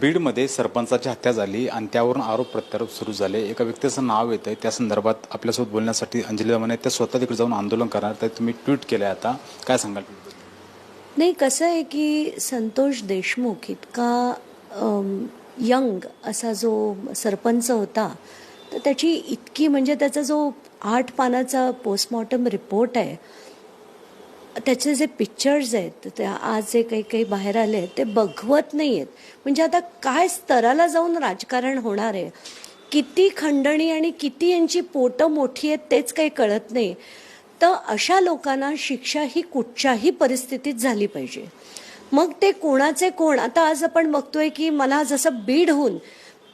बीडमध्ये सरपंचाची हत्या झाली आणि त्यावरून आरोप प्रत्यारोप सुरू झाले. एका व्यक्तीचं नाव येतं त्या संदर्भात आपल्यासोबत बोलण्यासाठी अंजली दमाने त्या स्वतः तिकडे जाऊन आंदोलन करणार तर तुम्ही ट्विट केलं आता. काय सांगाल? नाही कसं आहे की संतोष देशमुख इतका यंग असा जो सरपंच होता तर त्याची इतकी म्हणजे त्याचा जो आठ पानाचा पोस्टमॉर्टम रिपोर्ट आहे त्याचे जे पिक्चर्स आहेत ते आज जे काही काही बाहेर आले आहेत ते बघवत नाही आहेत म्हणजे आता काय स्तराला जाऊन राजकारण होणार आहे? किती खंडणी आणि किती यांची पोटं मोठी आहेत तेच काही कळत नाही. तर अशा लोकांना शिक्षा ही कुठच्याही परिस्थितीत झाली पाहिजे. मग ते कोणाचे कोण? आता आज आपण बघतोय की मला जसं बीडहून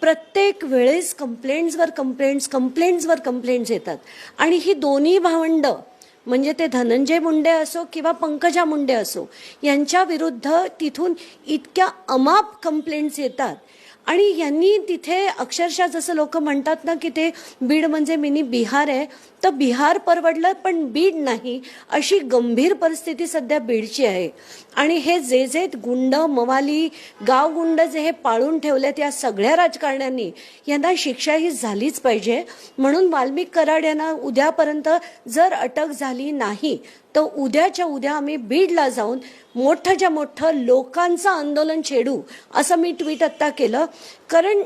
प्रत्येक वेळेस कंप्लेंट्सवर कंप्लेंट्स कंप्लेंट्सवर कंप्लेंट्स येतात. आणि ही दोन्ही भावंडं म्हणजे ते धनंजय मुंडे असो किंवा पंकजा मुंडे असो यांच्या विरुद्ध तिथून इतक्या अमाप कंप्लेंट्स येतात आणि यांनी तिथे अक्षरशः जसं लोक म्हणतात ना की ते बीड म्हणजे मिनी बिहार आहे तर बिहार परवडलं पण बीड नाही अशी गंभीर परिस्थिती सध्या बीडची आहे. आणि हे जे जे गुंड मवाली गावगुंड जे हे पाळून ठेवलेत या सगळ्या राजकारण्यांनी यांना शिक्षा ही झालीच पाहिजे. म्हणून वाल्मिक कराड यांना उद्यापर्यंत जर अटक झाली नाही तर उद्याच्या उद्या आम्ही बीडला जाऊन मोठंच्या मोठं लोकांचं आंदोलन छेडू असं मी ट्विट आत्ता केलं. कारण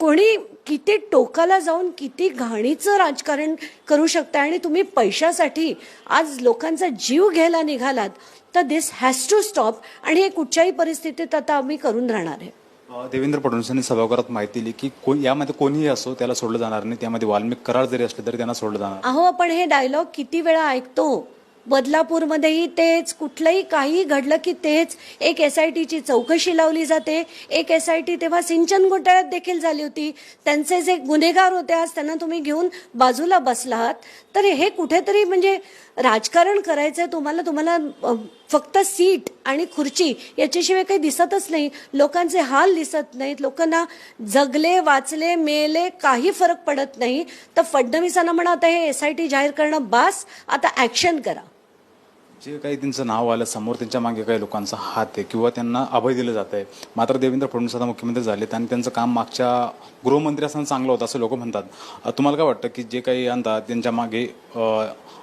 कोणी किती टोकाला जाऊन किती घाणीचं राजकारण करू शकता आणि तुम्ही पैशासाठी आज लोकांचा जीव घ्यायला निघालात तर दिस हॅज टू स्टॉप आणि हे कुठच्याही परिस्थितीत आता आम्ही करून राहणार आहे. देवेंद्र फडणवीस यांनी सभागृहात माहिती दिली की कोण यामध्ये कोणीही असो त्याला सोडलं जाणार नाही त्यामध्ये वाल्मिक करार जरी असले तरी त्यांना सोडलं जाणार. अहो आपण हे डायलॉग किती वेळा ऐकतो? बदलापूरमध्येही तेच कुठलंही काही घडलं की तेच एक एस आय टीची चौकशी लावली जाते. एक एस आय टी तेव्हा सिंचन घोटाळ्यात देखील झाली होती. त्यांचे जे गुन्हेगार होते आज त्यांना तुम्ही घेऊन बाजूला बसलात तर हे कुठेतरी म्हणजे राजकारण करायचं तुम्हाला तुम्हाला फक्त सीट आणि खुर्ची याच्याशिवाय काही दिसतच नाही. लोकांचे हाल दिसत नाहीत. लोकांना जगले वाचले मेले काही फरक पडत नाही. तर फडणवीसांना म्हणा आता हे एस आय टी जाहीर करणं बास. आता ॲक्शन करा. जे काही त्यांचं नाव आलं समोर त्यांच्या मागे काही लोकांचा हात आहे किंवा त्यांना अभय दिलं जात आहे. मात्र देवेंद्र फडणवीस आता मुख्यमंत्री झालेत आणि त्यांचं काम मागच्या गृहमंत्री असताना चांगलं होतं असं लोक म्हणतात. तुम्हाला काय वाटतं की जे काही आणतात त्यांच्या मागे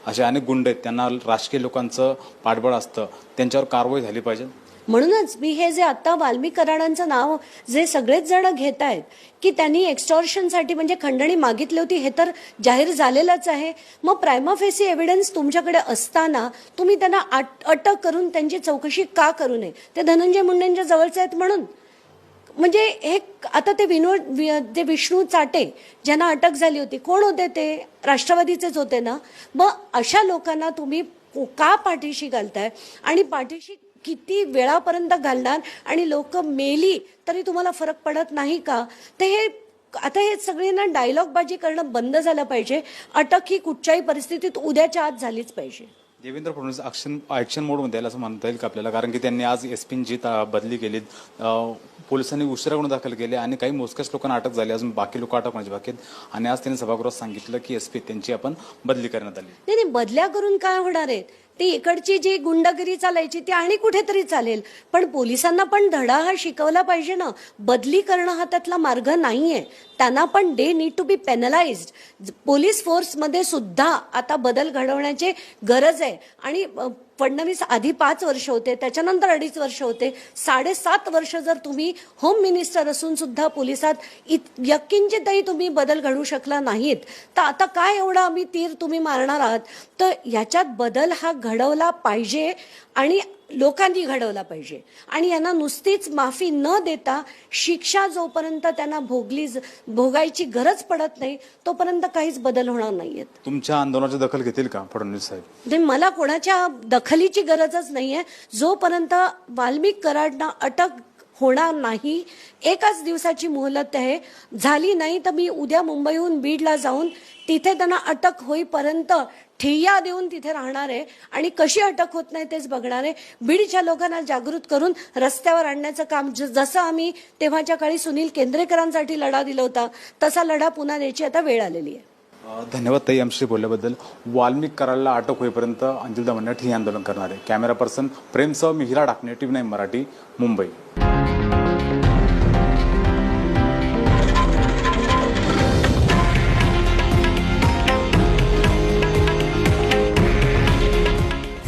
असे अनेक गुंड आहेत त्यांना राजकीय लोकांचं पाठबळ असतं त्यांच्यावर कारवाई झाली पाहिजे? म्हणूनच मी हे जे आता वाल्मिकराणांचं नाव जे सगळेच जण घेत आहेत की त्यांनी एक्स्टॉर्शनसाठी म्हणजे खंडणी मागितली होती हे तर जाहीर झालेलंच आहे. मग प्रायमाफेसी एव्हिडन्स तुमच्याकडे असताना तुम्ही त्यांना आट- अटक करून त्यांची चौकशी का करू नये? ते धनंजय मुंडेंच्या जवळचे आहेत म्हणून. म्हणजे हे आता ते विनोद वि- ते विष्णू चाटे ज्यांना अटक झाली होती कोण होते ते? राष्ट्रवादीचेच होते ना? मग अशा लोकांना तुम्ही का पाठीशी घालताय? आणि पाठीशी किती वेळापर्यंत घालणार आणि लोक मेली तरी तुम्हाला फरक पडत नाही का? ते हे आता हे सगळ्यांना डायलॉगबाजी करणं बंद झालं पाहिजे. अटक ही कुठच्याही परिस्थितीत उद्याच्या आत झालीच पाहिजे. देवेंद्र फडणवीस ऍक्शन ऍक्शन मोडमध्ये आलं असं म्हणता येईल का आपल्याला? कारण की त्यांनी आज एस पींची बदली केली पोलिसांनी उशिरा गुन्हे दाखल केले आणि काही मोजक्याच लोकांना अटक झाली. अजून बाकी लोक अटक म्हणजे बाकी आणि आज त्यांनी सभागृहात सांगितलं की एस पी त्यांची आपण बदली करण्यात आली. नाही नाही बदल्या करून काय होणार आहेत? ती इकडची जी गुंडगिरी चालायची ती आणि कुठेतरी चालेल. पण पोलिसांना पण धडा हा शिकवला पाहिजे ना. बदली करणं हा त्यातला मार्ग नाही आहे त्यांना पण they need to be penalise police फोर्समध्ये सुद्धा आता बदल घडवण्याची गरज आहे. आणि फडणवीस आधी पाच वर्ष होते त्याच्यानंतर अडीच वर्ष होते. साडेसात वर्ष जर तुम्ही होम मिनिस्टर असून सुद्धा पोलिसात इत यकिंचितही तुम्ही बदल घडू शकला नाहीत. तर आता काय एवढा आम्ही तीर तुम्ही मारणार आहात? तर याच्यात बदल हा घडवला पाहिजे आणि लोकांनी घडवला पाहिजे. आणि यांना नुसतीच माफी न देता शिक्षा जोपर्यंत त्यांना भोगली भोगायची गरज पडत नाही तोपर्यंत काहीच बदल होणार नाहीयेत. तुमच्या आंदोलनाची दखल घेतील का फडणवीस साहेब? म्हणजे मला कोणाच्या दखलीची गरजच नाहीये. जोपर्यंत वाल्मिक कराडना अटक होणार नाही. एकाच दिवसाची मोहलत आहे. झाली नाही तर मी उद्या मुंबईहून बीडला जाऊन तिथे त्यांना अटक होईपर्यंत ठिय्या देऊन तिथे राहणार आहे. आणि कशी अटक होत नाही तेच बघणार आहे. बीडच्या लोकांना जागृत करून रस्त्यावर आणण्याचं काम ज- जसं आम्ही तेव्हाच्या काळी सुनील केंद्रेकरांसाठी लढा दिला होता तसा लढा पुन्हा द्यायची आता वेळ आलेली आहे. धन्यवाद ताई आमच्याशी बोलल्याबद्दल. वाल्मिक कराडला अटक होईपर्यंत अंजली दमण्या ठिय्या आंदोलन करणार आहे. कॅमेरा पर्सन प्रेमसह मिहिरा डाकणे टीव्ही नाईन मराठी मुंबई.